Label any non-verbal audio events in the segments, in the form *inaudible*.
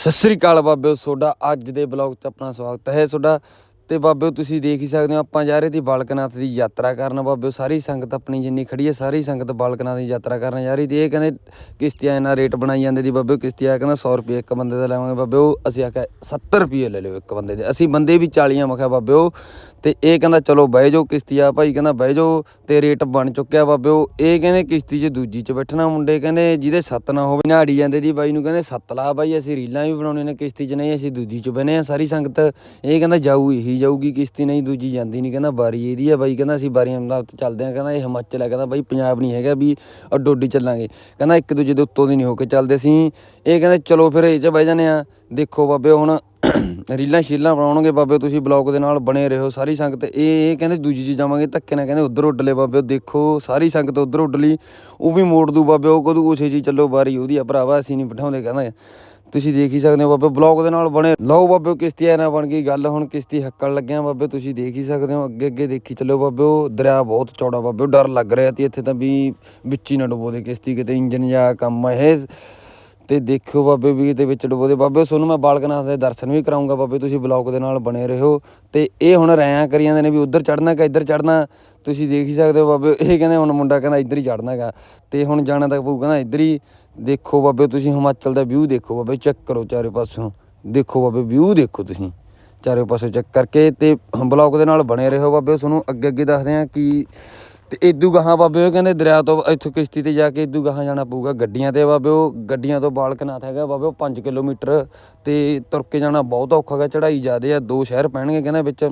ਸਤਿ ਸ੍ਰੀ ਅਕਾਲ ਬਾਬਿਓ ਤੁਹਾਡਾ ਅੱਜ ਦੇ ਬਲੌਗ 'ਚ ਆਪਣਾ ਸਵਾਗਤ ਹੈ। ਤੁਹਾਡਾ ਤੇ ਬਾਬਿਓ ਤੁਸੀਂ ਦੇਖ ਹੀ ਸਕਦੇ ਹੋ, ਆਪਾਂ ਜਾ ਰਹੇ ਸੀ ਬਾਲਕਨਾਥ ਦੀ ਯਾਤਰਾ ਕਰਨ। ਬਾਬਿਓ ਸਾਰੀ ਸੰਗਤ ਆਪਣੀ ਜਿੰਨੀ ਖੜੀ ਹੈ, ਸਾਰੀ ਸੰਗਤ ਬਾਲਕਨਾਥ ਦੀ ਯਾਤਰਾ ਕਰਨ ਜਾ ਰਹੀ ਤੇ ਇਹ ਕਹਿੰਦੇ ਕਿਸ਼ਤੀਆਂ ਇਹਨਾਂ ਰੇਟ ਬਣਾਈ ਜਾਂਦੇ ਦੀ ਬਾਬਿਓ ਕਿਸ਼ਤੀਆਂ ਕਹਿੰਦਾ 100 ਰੁਪਏ ਇੱਕ ਬੰਦੇ ਦਾ ਲਾਵਾਂਗੇ। ਬਾਬਿਓ ਅਸੀਂ ਆਖਿਆ 70 ਰੁਪਏ ਲੈ ਲਿਓ ਇੱਕ ਬੰਦੇ ਦੇ। ਅਸੀਂ ਬੰਦੇ ਵੀ 40 ਮਖਿਆ ਬਾਬਿਓ ਤੇ ਇਹ ਕਹਿੰਦਾ ਚਲੋ ਬਹਿ ਜਾਓ ਕਿਸ਼ਤੀ ਆ ਭਾਈ ਕਹਿੰਦਾ ਬਹਿ ਜਾਓ ਤੇ ਰੇਟ ਬਣ ਚੁੱਕਿਆ ਬਾਬਿਓ ਇਹ ਕਹਿੰਦੇ ਕਿਸ਼ਤੀ 'ਚ ਦੂਜੀ 'ਚ ਬੈਠਣਾ ਮੁੰਡੇ, ਕਹਿੰਦੇ ਜਿਹਦੇ ਸੱਤ ਨਾ ਹੋਵੇ ਨਾੜੀ ਜਾਂਦੇ ਦੀ ਬਾਈ ਨੂੰ ਕਹਿੰਦੇ ਸੱਤ ਲਾ ਬਾਈ, ਅਸੀਂ ਰੀਲਾਂ ਵੀ ਬਣਾਉਣੇ ਨੇ ਕਿਸ਼ਤੀ 'ਚ, ਨਹੀਂ ਅਸੀਂ ਦੂਜੀ 'ਚ ਬਹਿਨੇ ਆ, ਸਾਰੀ ਸੰਗਤ। ਇਹ ਕਹਿੰਦਾ ਜਾਊ ਇਹੀ ਜਾਊਗੀ, ਕਿਸ਼ਤੀ ਨਹੀਂ, ਦੂਜੀ ਜਾਂਦੀ ਨਹੀਂ, ਕਹਿੰਦਾ ਬਾਰੀ ਇਹਦੀ ਆ ਬਾਈ, ਕਹਿੰਦਾ ਅਸੀਂ ਬਾਰੀਆਂ ਦਾ ਚੱਲਦੇ ਆ ਕਹਿੰਦਾ ਇਹ ਹਿਮਾਚਲ ਆ, ਕਹਿੰਦਾ ਬਾਈ ਪੰਜਾਬ ਨਹੀਂ ਹੈਗਾ ਵੀ ਅੱਡੋਡੀ ਚੱਲਾਂਗੇ। ਕਹਿੰਦਾ ਇੱਕ ਦੂਜੇ ਦੇ ਉੱਤੋਂ ਦੀ ਨਹੀਂ ਹੋ ਕੇ ਚੱਲਦੇ ਸੀ। ਇਹ ਕਹਿੰਦੇ ਚਲੋ ਫਿਰ ਇਹ 'ਚ ਬਹਿ ਜਾਂਦੇ ਆ ਦੇਖੋ ਬਾਬੇ, ਹੁਣ *coughs* ਰੀਲਾਂ ਸ਼ੀਲਾਂ ਬਣਾਉਣਗੇ ਬਾਬੇ, ਤੁਸੀਂ ਬਲੌਗ ਦੇ ਨਾਲ ਬਣੇ ਰਹੋ, ਸਾਰੀ ਸੰਗਤ ਇਹ ਇਹ ਕਹਿੰਦੇ ਦੂਜੀ ਚ ਜਾਵਾਂਗੇ, ਧੱਕੇ ਨਾਲ ਕਹਿੰਦੇ ਉਧਰ ਉੱਡ ਲੈ ਬਾਬੇ, ਦੇਖੋ ਸਾਰੀ ਸੰਗਤ ਉਧਰ ਉੱਡ ਲਈ, ਉਹ ਵੀ ਮੋੜ ਦੂ ਬਾਬੇ, ਉਹ ਕਦੋਂ ਉਸੇ ਜੀ ਚੱਲੋ ਬਾਰੀ, ਉਹਦੀ ਆ ਭਰਾਵਾ, ਅਸੀਂ ਨਹੀਂ ਬਿਠਾਉਂਦੇ, ਕਹਿੰਦਾ ਤੁਸੀਂ ਦੇਖ ਹੀ ਸਕਦੇ ਹੋ ਬਾਬੇ ਬਲੌਗ ਦੇ ਨਾਲ ਬਣੇ। ਲਓ ਬਾਬੇ, ਕਿਸ਼ਤੀ ਐ ਨਾ ਬਣ ਗਈ, ਗੱਲ ਹੁਣ ਕਿਸ਼ਤੀ ਹੱਕਣ ਲੱਗਿਆ ਬਾਬੇ, ਤੁਸੀਂ ਦੇਖ ਹੀ ਸਕਦੇ ਹੋ, ਅੱਗੇ ਅੱਗੇ ਦੇਖੀ ਚੱਲੋ ਬਾਬੇ, ਉਹ ਦਰਿਆ ਬਹੁਤ ਚੌੜਾ ਬਾਬੇ ਡਰ ਲੱਗ ਰਿਹਾ ਤੇ ਇੱਥੇ ਤਾਂ ਵੀ ਵਿੱਚ ਹੀ ਨਾ ਡੁੱਬੋ ਦੇ ਕਿਸ਼ਤੀ, ਕਿਤੇ ਇੰਜਨ ਜਾਂ ਕੰਮ ਇਹ। ਤੇ ਦੇਖਿਓ ਬਾਬੇ ਵੀ ਦੇ ਵਿੱਚ ਡੁੱਬੋ ਦੇ। ਬਾਬੇ, ਤੁਹਾਨੂੰ ਮੈਂ ਬਾਲਕਨਾਥ ਦੇ ਦਰਸ਼ਨ ਵੀ ਕਰਾਉਂਗਾ ਬਾਬੇ, ਤੁਸੀਂ ਬਲੌਗ ਦੇ ਨਾਲ ਬਣੇ ਰਹੋ। ਤੇ ਇਹ ਹੁਣ ਰਿਆਂ ਕਰੀ ਜਾਂਦੇ ਨੇ ਵੀ ਉੱਧਰ ਚੜਨਾ ਕਿ ਇੱਧਰ ਚੜਨਾ ਤੁਸੀਂ ਦੇਖ ਹੀ ਸਕਦੇ ਹੋ ਬਾਬੇ, ਇਹ ਕਹਿੰਦੇ ਹੁਣ ਮੁੰਡਾ ਕਹਿੰਦਾ ਇੱਧਰ ਹੀ ਚੜਨਾ ਹੈਗਾ। ਤੇ ਹੁਣ ਜਾਣਾ ਤਾਂ ਪਊ, ਕਹਿੰਦਾ ਇੱਧਰ ਹੀ। ਦੇਖੋ ਬਾਬੇ, ਤੁਸੀਂ ਹਿਮਾਚਲ ਦਾ ਵਿਊ ਦੇਖੋ ਬਾਬੇ, ਚੈੱਕ ਕਰੋ ਚਾਰੇ ਪਾਸੋਂ। ਦੇਖੋ ਬਾਬੇ, ਵਿਊ ਦੇਖੋ ਤੁਸੀਂ। ਚਾਰੇ ਪਾਸੋਂ ਚੈੱਕ ਕਰਕੇ ਤੇ ਬਲੌਗ ਦੇ ਨਾਲ ਬਣੇ ਰਹੋ ਬਾਬੇ, ਤੁਹਾਨੂੰ ਅੱਗੇ ਅੱਗੇ ਦੱਸਦੇ ਆ ਕਿ ਤੇ ਇਦੂ ਗਾਹਾਂ ਬਾਬੇ ਉਹ ਕਹਿੰਦੇ ਦਰਿਆ ਤੋਂ ਇੱਥੋਂ ਕਿਸ਼ਤੀ ਤੇ ਜਾ ਕੇ ਇਦੂ ਗਾਹਾਂ ਜਾਣਾ ਪਊਗਾ। ਗੱਡੀਆਂ ਤੇ ਬਾਬੇ ਉਹ, ਗੱਡੀਆਂ ਤੋਂ ਬਾਲਕਨਾਥ ਹੈਗਾ ਬਾਬੇ ਉਹ 5 ਕਿਲੋਮੀਟਰ ਤੇ ਤੁਰ ਕੇ ਜਾਣਾ ਬਹੁਤ ਔਖਾ ਹੈਗਾ ਚੜਾਈ ਜ਼ਿਆਦੇ ਆ, ਦੋ ਸ਼ਹਿਰ ਪੈਣਗੇ ਕਹਿੰਦੇ ਵਿੱਚ।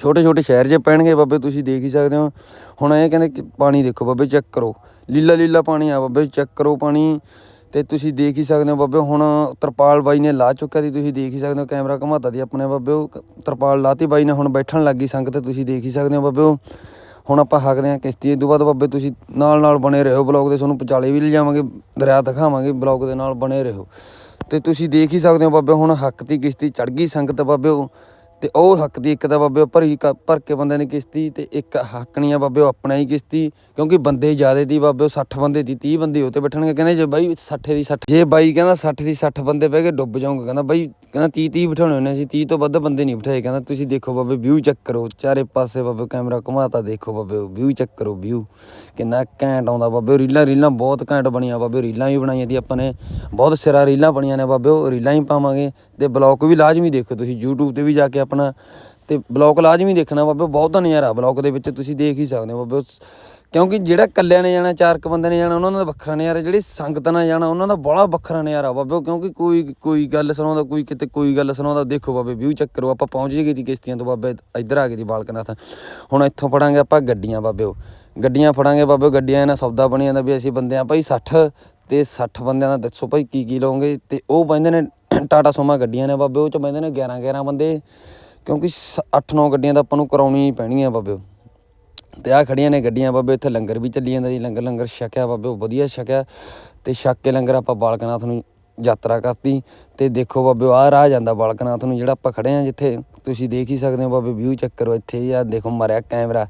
ਛੋਟੇ ਛੋਟੇ ਸ਼ਹਿਰ ਜੇ ਪੈਣਗੇ ਬਾਬੇ ਤੁਸੀਂ ਦੇਖ ਹੀ ਸਕਦੇ ਹੋ। ਹੁਣ ਇਹ ਕਹਿੰਦੇ ਪਾਣੀ ਦੇਖੋ ਬਾਬੇ ਚੈੱਕ ਕਰੋ। ਲੀਲਾ ਲੀਲਾ ਪਾਣੀ ਆ ਬਾਬੇ, ਚੈੱਕ ਕਰੋ ਪਾਣੀ ਤੇ ਤੁਸੀਂ ਦੇਖ ਹੀ ਸਕਦੇ ਹੋ ਬਾਬੇ। ਹੁਣ ਤਰਪਾਲ ਬਾਈ ਨੇ ਲਾ ਚੁੱਕਾ ਦੀ ਤੁਸੀਂ ਦੇਖ ਹੀ ਸਕਦੇ ਹੋ ਕੈਮਰਾ ਘਮਾਤਾ ਦੀ ਆਪਣੇ ਬਾਬੇ ਉਹ। ਤਰਪਾਲ ਲਾਤੀ ਬਾਈ ਨੇ, ਹੁਣ ਬੈਠਣ ਲੱਗੀ ਸੰਗਤ, ਤੁਸੀਂ ਦੇਖ ਹੀ ਸਕਦੇ ਹੋ ਬਾਬੇ ਉਹ। ਹੁਣ ਆਪਾਂ ਹੱਕਦੇ ਹਾਂ ਕਿਸ਼ਤੀ, ਇਹ ਤੋਂ ਬਾਅਦ ਬਾਬੇ ਤੁਸੀਂ ਨਾਲ ਨਾਲ ਬਣੇ ਰਹੋ ਬਲੌਗ ਦੇ, ਤੁਹਾਨੂੰ ਪਚਾਲੇ ਵੀ ਲਿਜਾਵਾਂਗੇ ਦਰਿਆ ਦਿਖਾਵਾਂਗੇ, ਬਲੌਗ ਦੇ ਨਾਲ ਬਣੇ ਰਹੋ। ਤੇ ਤੁਸੀਂ ਦੇਖ ਹੀ ਸਕਦੇ ਹੋ ਬਾਬੇ, ਹੁਣ ਹੱਕ ਦੀ ਕਿਸ਼ਤੀ ਚੜ ਗਈ ਸੰਗਤ ਬਾਬੇ ਉਹ। ਤੇ ਉਹ ਹੱਕ ਦੀ ਇੱਕ ਤਾਂ ਬਾਬੇ ਭਰੀ ਕ- ਭਰ ਕੇ ਬੰਦੇ ਨੇ ਕਿਸ਼ਤੀ ਤੇ ਇੱਕ ਹੱਕਣੀ ਆ ਬਾਬੇ ਉਹ ਆਪਣਾ ਹੀ ਕਿਸ਼ਤੀ, ਕਿਉਂਕਿ ਬੰਦੇ ਜ਼ਿਆਦੇ ਦੀ ਬਾਬੇ ਉਹ 60 ਬੰਦੇ ਦੀ 30 ਬੰਦੇ ਉਹ ਤੇ ਬੈਠਣਗੇ, ਕਹਿੰਦੇ ਜੇ ਬਾਈ 60 ਦੀ 60 ਜੇ ਬਾਈ ਕਹਿੰਦਾ 60 ਦੀ 60 ਬੰਦੇ ਬਹਿ ਕੇ ਡੁੱਬ ਜਾਓਗੇ ਕਹਿੰਦਾ ਬਾਈ, ਕਹਿੰਦਾ 30 30 ਬਿਠਾਉਣੇ ਹੁੰਦੇ ਅਸੀਂ 30 ਤੋਂ ਵੱਧ ਬੰਦੇ ਨਹੀਂ ਬਿਠਾਏ, ਕਹਿੰਦਾ ਤੁਸੀਂ ਦੇਖੋ ਬਾਬੇ ਵਿਊ ਚੈੱਕ ਕਰੋ, ਚਾਰੇ ਪਾਸੇ ਬਾਬੇ ਕੈਮਰਾ ਘੁਮਾਤਾ, ਦੇਖੋ ਬਾਬੇ ਵਿਊ ਚੈੱਕ ਕਰੋ, ਵਿਊ, ਕਿੰਨਾ ਘੈਂਟ ਆਉਂਦਾ ਬਾਬੇ ਰੀਲਾਂ ਰੀਲਾਂ ਬਹੁਤ ਘੈਂਟ ਬਣੀਆਂ ਬਾਬੇ ਰੀਲਾਂ ਵੀ ਬਣਾਈਆਂ ਦੀ ਆਪਾਂ ਨੇ, ਬਹੁਤ ਸਿਰਾ ਰੀਲਾਂ ਬਣੀਆਂ ਨੇ ਬਾਬੇ, ਉਹ ਰੀਲਾਂ ਹੀ ਪਾਵਾਂਗੇ ਤੇ ਬਲੌਗ ਵੀ ਲਾਜ਼ਮੀ ਦੇਖੋ ਤੁਸੀਂ, YouTube ਤੇ ਵੀ ਜਾ ਕੇ ਆਪਣਾ ਤੇ ਬਲੌਗ ਲਾਜ਼ਮੀ ਦੇਖਣਾ ਬਾਬੇ, ਬਹੁਤ ਨਜ਼ਾਰਾ ਬਲੌਗ ਦੇ ਵਿੱਚ ਤੁਸੀਂ ਦੇਖ ਹੀ ਸਕਦੇ ਹੋ ਬਾਬੇ। ਕਿਉਂਕਿ ਜਿਹੜਾ ਕੱਲਿਆਂ ਨੇ ਜਾਣਾ, ਚਾਰ ਕ ਬੰਦੇ ਨੇ ਜਾਣਾ, ਉਹਨਾਂ ਦਾ ਵੱਖਰਾ ਨਜ਼ਾਰਾ, ਜਿਹੜੀ ਸੰਗਤ ਨਾਲ ਜਾਣਾ, ਉਹਨਾਂ ਦਾ ਬੜਾ ਵੱਖਰਾ ਨਜ਼ਾਰਾ ਬਾਬੇ, ਕਿਉਂਕਿ ਕੋਈ ਕੋਈ ਗੱਲ ਸੁਣਾਉਂਦਾ, ਕੋਈ ਕਿਤੇ ਕੋਈ ਗੱਲ ਸੁਣਾਉਂਦਾ, ਦੇਖੋ ਬਾਬੇ, ਵਿਊ ਚੱਕ ਕਰੋ, ਆਪਾਂ ਪਹੁੰਚ ਗਏ ਦੀ ਕਿਸ਼ਤੀਆਂ ਤੋਂ ਬਾਬੇ, ਇੱਧਰ ਆ ਗਏ ਦੀ ਬਾਲਕਨਾਥ। ਹੁਣ ਇੱਥੋਂ ਫੜਾਂਗੇ ਆਪਾਂ ਗੱਡੀਆਂ ਬਾਬੇ ਉਹ। ਗੱਡੀਆਂ ਫੜਾਂਗੇ ਬਾਬੇ, ਗੱਡੀਆਂ ਇਹਨਾਂ ਸੌਦਾ ਬਣੀ ਜਾਂਦਾ ਵੀ ਅਸੀਂ ਬੰਦੇ ਆ ਭਾਈ 60 ਤੇ 60 ਬੰਦਿਆਂ ਦਾ ਦੱਸੋ ਭਾਈ ਕੀ ਕੀ ਲਓਗੇ ਤੇ ਉਹ ਬੰਦੇ ਨੇ ਟਾਟਾ ਸੋਮਾ ਗੱਡੀਆਂ ਨੇ ਬਾਬੇ, ਉਹ ਚ ਬੰਦੇ ਨੇ 11 11 ਬੰਦੇ, ਕਿਉਂਕਿ 8-9 ਗੱਡੀਆਂ ਤਾਂ ਆਪਾਂ ਨੂੰ ਕਰਾਉਣੀਆਂ ਹੀ ਪੈਣਗੀਆਂ ਬਾਬੇ। ਤੇ ਆ ਖੜੀਆਂ ਨੇ ਗੱਡੀਆਂ ਬਾਬੇ, ਇੱਥੇ ਲੰਗਰ ਵੀ ਚੱਲੀ ਜਾਂਦਾ ਜੀ, ਲੰਗਰ ਲੰਗਰ ਛਕਿਆ ਬਾਬੇ, ਉਹ ਵਧੀਆ ਛਕਿਆ ਤੇ ਛਕ ਕੇ ਲੰਗਰ ਆਪਾਂ ਬਾਲਕਨਾਥ ਨੂੰ ਯਾਤਰਾ ਕਰਤੀ। ਤੇ ਦੇਖੋ ਬਾਬੇ, ਆਹ ਰਾਹ ਜਾਂਦਾ ਬਾਲਕਨਾਥ ਨੂੰ ਜਿਹੜਾ ਆਪਾਂ ਖੜੇ ਆ ਜਿੱਥੇ, ਤੁਸੀਂ ਦੇਖ ਹੀ ਸਕਦੇ ਹੋ ਬਾਬੇ ਵਿਊ ਚੈੱਕ ਕਰੋ ਇੱਥੇ ਆ, ਦੇਖੋ ਮਰਿਆ ਕੈਮਰਾ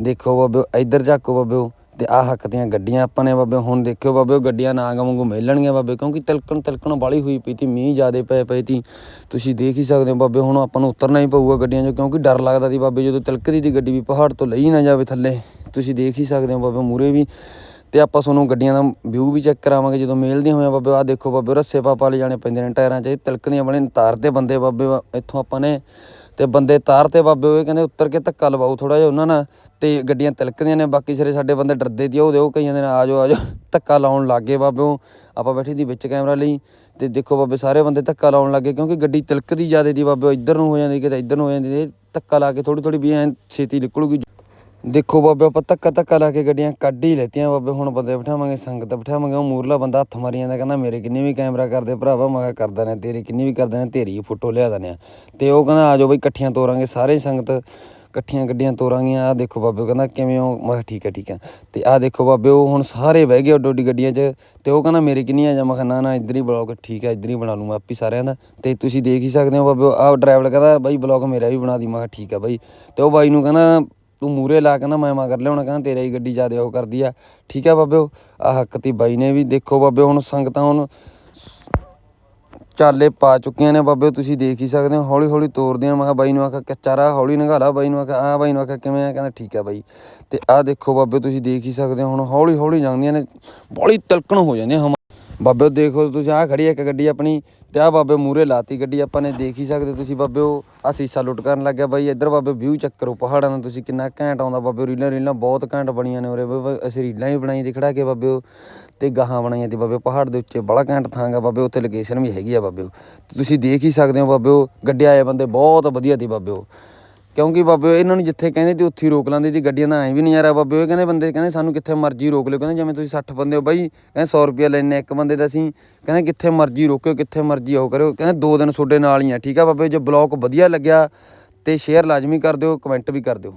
ਦੇਖੋ ਬਾਬੇ, ਇੱਧਰ ਝਾਕੋ ਬਾਬੇ, ਉਹ ਤੇ ਆਹ ਹੱਕ ਦੀਆਂ ਗੱਡੀਆਂ ਆਪਾਂ ਨੇ ਬਾਬੇ, ਹੁਣ ਦੇਖਿਓ ਬਾਬੇ, ਉਹ ਗੱਡੀਆਂ ਨਾ ਵਾਂਗੂ ਮਿਲਣਗੀਆਂ ਬਾਬੇ, ਕਿਉਂਕਿ ਤਿਲਕਣ ਤਿਲਕਣ ਵਾਲੀ ਹੋਈ ਪਈ ਤੀ, ਮੀਂਹ ਜ਼ਿਆਦੇ ਪਏ ਪਏ ਤੀ। ਤੁਸੀਂ ਦੇਖ ਹੀ ਸਕਦੇ ਹੋ ਬਾਬੇ, ਹੁਣ ਆਪਾਂ ਨੂੰ ਉਤਰਨਾ ਹੀ ਪਊਗਾ ਗੱਡੀਆਂ 'ਚੋਂ, ਕਿਉਂਕਿ ਡਰ ਲੱਗਦਾ ਸੀ ਬਾਬੇ, ਜਦੋਂ ਤਿਲਕਦੀ ਦੀ ਗੱਡੀ ਵੀ ਪਹਾੜ ਤੋਂ ਲਈ ਨਾ ਜਾਵੇ ਥੱਲੇ। ਤੁਸੀਂ ਦੇਖ ਹੀ ਸਕਦੇ ਹੋ ਬਾਬੇ ਮੂਰੇ ਵੀ ਤੇ ਆਪਾਂ ਤੁਹਾਨੂੰ ਗੱਡੀਆਂ ਦਾ ਵਿਊ ਵੀ ਚੈੱਕ ਕਰਾਵਾਂਗੇ ਜਦੋਂ ਮੇਲਦੀਆਂ ਹੋਈਆਂ ਬਾਬੇ ਆਹ ਦੇਖੋ ਬਾਬੇ ਰੱਸੇ ਪਾਪਾ ਲੈ ਜਾਣੇ ਪੈਂਦੇ ਨੇ ਟਾਇਰਾਂ 'ਚ ਇਹ ਤਿਲਕਦੀਆਂ ਬਣੇ ਨੇ, ਤਾਰ ਤੇ ਬੰਦੇ ਬਾਬੇ ਇੱਥੋਂ ਆਪਾਂ ਨੇ ਤੇ ਬੰਦੇ ਤਾਰ ਤੇ ਬਾਬੇ ਉਹ ਕਹਿੰਦੇ ਉੱਤਰ ਕੇ ਧੱਕਾ ਲਵਾਓ ਥੋੜਾ ਜਿਹਾ ਉਹਨਾਂ ਨਾਲ ਤੇ ਗੱਡੀਆਂ ਤਿਲਕਦੀਆਂ ਨੇ ਬਾਕੀ ਸਾਰੇ ਸਾਡੇ ਬੰਦੇ ਡਰਦੇ ਦੀ ਉਹ ਦੇ ਉਹ ਕਹੀ ਜਾਂਦੇ ਨੇ ਆ ਜਾਓ ਆ ਜਾਓ ਧੱਕਾ ਲਾਉਣ ਲੱਗੇ ਬਾਬੇ ਉਹ ਆਪਾਂ ਬੈਠੀ ਦੀ ਵਿੱਚ ਕੈਮਰਾ ਲਈ ਤੇ ਦੇਖੋ ਬਾਬੇ ਸਾਰੇ ਬੰਦੇ ਧੱਕਾ ਲਾਉਣ ਲੱਗੇ ਕਿਉਂਕਿ ਗੱਡੀ ਤਿਲਕਦੀ ਜ਼ਿਆਦੇ ਦੀ ਬਾਬੇ ਉਹ ਇੱਧਰ ਨੂੰ ਹੋ ਜਾਂਦੀ ਕਿਤੇ ਇੱਧਰ ਨੂੰ ਹੋ ਜਾਂਦੀ ਇਹ ਧੱਕਾ ਲਾ ਕੇ ਥੋੜੀ ਥੋੜੀ ਵੀ ਐਂ ਛੇਤੀ ਨਿਕਲੂਗੀ। ਦੇਖੋ ਬਾਬੇ, ਆਪਾਂ ਧੱਕਾ ਧੱਕਾ ਲਾ ਕੇ ਗੱਡੀਆਂ ਕੱਢ ਹੀ ਲੈਤੀਆਂ ਬਾਬੇ, ਹੁਣ ਬੰਦੇ ਬਿਠਾਵਾਂਗੇ, ਸੰਗਤ ਬਿਠਾਵਾਂਗੇ, ਉਹ ਮੂਰਲਾ ਬੰਦਾ ਹੱਥ ਮਾਰੀ ਜਾਂਦਾ, ਕਹਿੰਦਾ ਮੇਰੇ ਕਿੰਨੀ ਵੀ ਕੈਮਰਾ ਕਰਦੇ ਭਰਾਵਾ, ਮੈਂ ਕਿਹਾ ਕਰਦਾ ਨੇ ਤੇਰੀ ਕਿੰਨੀ ਵੀ ਕਰਦੇ ਨੇ ਤੇਰੀ ਫੋਟੋ ਲਿਆ ਦਨੇ ਆ। ਤੇ ਉਹ ਕਹਿੰਦਾ, ਆ ਜਾਓ ਬਈ, ਇਕੱਠੀਆਂ ਤੋਰਾਂਗੇ, ਸਾਰੇ ਸੰਗਤ ਇਕੱਠੀਆਂ ਗੱਡੀਆਂ ਤੋਰਾਂਗੀਆਂ ਆ ਦੇਖੋ ਬਾਬੇ ਕਹਿੰਦਾ ਕਿਵੇਂ ਹੋ ਮੈਂ ਕਿਹਾ ਠੀਕ ਹੈ ਠੀਕ ਹੈ। ਤੇ ਆ ਦੇਖੋ ਬਾਬੇ, ਉਹ ਹੁਣ ਸਾਰੇ ਬਹਿ ਗਏ ਓਡੀ ਓਡੀ ਗੱਡੀਆਂ 'ਚ, ਤੇ ਉਹ ਕਹਿੰਦਾ ਮੇਰੇ ਕਿੰਨੀ ਆ ਜਾ, ਮੈਂ ਕਿਹਾ ਨਾ ਨਾ, ਇੱਧਰ ਹੀ ਬਲੌਗ ਠੀਕ ਹੈ, ਇੱਧਰ ਹੀ ਬਣਾ ਲੂੰ ਮੈਂ ਆਪੀ ਸਾਰਿਆਂ ਦਾ। ਤੇ ਤੁਸੀਂ ਦੇਖ ਹੀ ਸਕਦੇ ਹੋ ਬਾਬੇ ਆ ਡਰਾਈਵਰ ਕਹਿੰਦਾ, ਬਾਈ ਬਲੌਗ ਮੇਰਾ ਵੀ ਬਣਾ ਦੀ, ਮੈਂ ਕਿਹਾ ਠੀਕ ਹੈ ਬਾਈ। ਤੇ ਉਹ ਬਾਈ ਨੂੰ ਕਹਿੰਦਾ ਤੂੰ ਮੂਰੇ ਲਾ ਕਹਿੰਦਾ ਮੈਂ ਮਗਰ ਲਿਆਉਣਾ, ਕਹਿੰਦਾ ਤੇਰਾ ਹੀ ਗੱਡੀ ਜ਼ਿਆਦਾ ਉਹ ਕਰਦੀ ਆ। ਠੀਕ ਆ ਬਾਬੇ ਆ ਹੱਕ ਤੀ ਬਾਈ ਨੇ ਵੀ। ਦੇਖੋ ਬਾਬੇ ਹੁਣ ਸੰਗਤਾਂ ਹੁਣ ਚਾਲੇ ਪਾ ਚੁੱਕੀਆਂ ਨੇ ਬਾਬੇ ਤੁਸੀਂ ਦੇਖ ਹੀ ਸਕਦੇ ਹੋ। ਹੌਲੀ ਹੌਲੀ ਤੋਰਦੀਆਂ ਮੈਂ ਕਿਹਾ ਬਾਈ ਨੂੰ ਆਖਿਆ ਕੱਚਾ ਰਾ ਹੌਲੀ ਨਗਾਲਾ ਬਾਈ ਨੂੰ ਆਖਿਆ ਆ ਬਾਈ ਨੂੰ ਆਖਿਆ, ਕਿਵੇਂ ਆ? ਕਹਿੰਦਾ, ਠੀਕ ਆ ਬਾਈ। ਤੇ ਆਹ ਦੇਖੋ ਬਾਬੇ ਤੁਸੀਂ ਦੇਖ ਹੀ ਸਕਦੇ ਹੋ। ਹੁਣ ਹੌਲੀ ਹੌਲੀ ਜਾਂਦੀਆਂ ਨੇ ਬੜੀ ਤਲਕਣ ਹੋ ਜਾਂਦੀਆਂ ਬਾਬੇ ਦੇਖੋ, ਤੁਸੀਂ ਆਹ ਖੜੀ ਆ ਇੱਕ ਗੱਡੀ ਆਪਣੀ ਤੇ ਆਹ ਬਾਬੇ ਮੂਰੇ ਲਾਤੀ ਗੱਡੀ, ਆਪਾਂ ਨੇ ਦੇਖ ਹੀ ਸਕਦੇ ਤੁਸੀਂ ਬਾਬੇ ਉਹ ਆ ਸੀਸਾ ਲੁੱਟ ਕਰਨ ਲੱਗਿਆ ਬਾਈ, ਇੱਧਰ ਬਾਬੇ ਵਿਊ ਚੈੱਕ ਕਰੋ ਪਹਾੜਾਂ ਦਾ, ਤੁਸੀਂ ਕਿੰਨਾ ਘੈਂਟ ਆਉਂਦਾ ਬਾਬੇ, ਰੀਲਾਂ ਰੀਲਾਂ ਬਹੁਤ ਘੈਂਟ ਬਣੀਆਂ ਨੇ ਉਰੇ ਬਾਬੇ ਅਸੀਂ ਰੀਲਾਂ ਵੀ ਬਣਾਈ ਤੇ ਖੜਾ ਕੇ ਬਾਬੇ ਉਹ, ਤੇ ਗਾਹਾਂ ਬਣਾਈਆਂ ਤੇ ਬਾਬੇ ਪਹਾੜ ਦੇ ਉੱਤੇ ਬੜਾ ਘੈਂਟ ਥਾਂ ਬਾਬੇ, ਉੱਥੇ ਲੋਕੇਸ਼ਨ ਵੀ ਹੈਗੀ ਆ ਬਾਬੇ ਉਹ ਤੁਸੀਂ ਦੇਖ ਹੀ ਸਕਦੇ ਹੋ ਬਾਬੇ ਉਹ ਗੱਡੀਆਂ ਆਏ ਬੰਦੇ ਬਹੁਤ ਵਧੀਆ ਤੇ ਬਾਬੇ ਉਹ। ਕਿਉਂਕਿ ਬਾਬੇ, ਇਹਨਾਂ ਨੂੰ ਜਿੱਥੇ ਕਹਿੰਦੇ ਤੇ ਉੱਥੇ ਹੀ ਰੋਕ ਲਾਂਦੇ ਜੀ, ਗੱਡੀਆਂ ਦਾ ਐਂ ਵੀ ਨਜ਼ਾਰਾ ਬਾਬੇ, ਉਹ ਕਹਿੰਦੇ ਬੰਦੇ ਕਹਿੰਦੇ ਸਾਨੂੰ ਕਿੱਥੇ ਮਰਜ਼ੀ ਰੋਕ ਲਿਓ, ਕਹਿੰਦੇ ਜਿਵੇਂ ਤੁਸੀਂ 60 ਬੰਦੇ ਹੋ ਬਾਈ, ਕਹਿੰਦੇ 100 ਰੁਪਿਆ ਲੈਣੇ ਇੱਕ ਬੰਦੇ ਦਾ ਅਸੀਂ, ਕਹਿੰਦੇ ਕਿੱਥੇ ਮਰਜ਼ੀ ਰੋਕਿਓ, ਕਿੱਥੇ ਮਰਜ਼ੀ ਉਹ ਕਰਿਓ, ਕਹਿੰਦੇ ਦੋ ਦਿਨ ਤੁਹਾਡੇ ਨਾਲ ਹੀ ਆ, ਠੀਕ ਆ ਬਾਬੇ, ਜੇ ਬਲੌਗ ਵਧੀਆ ਲੱਗਿਆ ਤੇ ਸ਼ੇਅਰ ਲਾਜ਼ਮੀ ਕਰ ਦਿਓ ਕਮੈਂਟ ਵੀ ਕਰ ਦਿਓ।